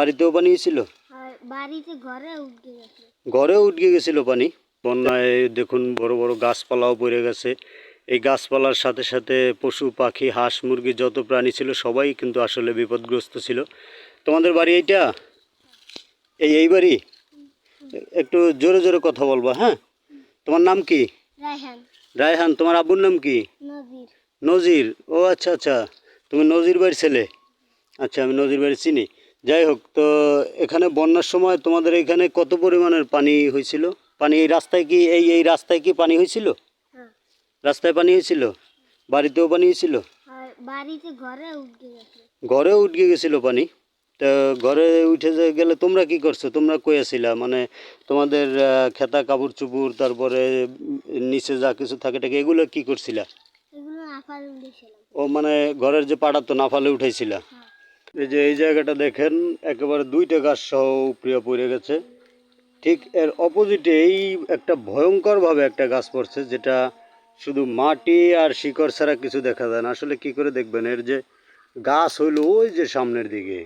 বাড়িতেও পানি ছিল বাড়িতে ঘরে উঠে গেছে। উঠে গেছিল পানি? বন্যায় দেখুন বড় বড় গাছপালাও পড়ে গেছে। এই গাছপালার সাথে সাথে পশু পাখি হাঁস মুরগি যত প্রাণী ছিল সবাই কিন্তু আসলে বিপদগ্রস্ত ছিল। তোমাদের বাড়ি এইটা? এই এই বাড়ি? একটু জোরে জোরে কথা বলবা হ্যাঁ? তোমার নাম কি? রায়হান। রায়হান তোমার আব্বুর নাম কি? নজির। ও আচ্ছা আচ্ছা। তুমি নজির বাড়ির ছেলে? আচ্ছা আমি নজির বাড়ি চিনি। যাই হোক তো এখানে বন্যার সময় তোমাদের এখানে কত পরিমাণের পানি হয়েছিল? পানি এই রাস্তায় কি এই এই রাস্তায় কি পানি হয়েছিল? হ্যাঁ। রাস্তায় পানি হয়েছিল? বাড়িতেও পানি হয়েছিল? বাড়িতে ঘরে উঠে উঠে গেছিল পানি? তো ঘরে উঠে গেলে তোমরা কি করছ? তোমরা কই আছিলা? মানে তোমাদের খেতা কাপড় চুপুর তারপরে নিচে যা কিছু থাকে টাকে এগুলো কি করছিলা? ও মানে ঘরের যে পাড়া তো নাফালে উঠাইছিলা? হ্যাঁ। এই যে এই জায়গাটা দেখেন, একেবারে দুইটা গাছ সহ উপরিয়া পড়ে গেছে। ঠিক এর অপোজিটে এই একটা ভয়ঙ্করভাবে একটা গাছ পড়ছে, যেটা শুধু মাটি আর শিকড় ছাড়া কিছু দেখা যায় না। আসলে কি করে দেখবেন, এর যে গাছ হইল ওই যে সামনের দিকে।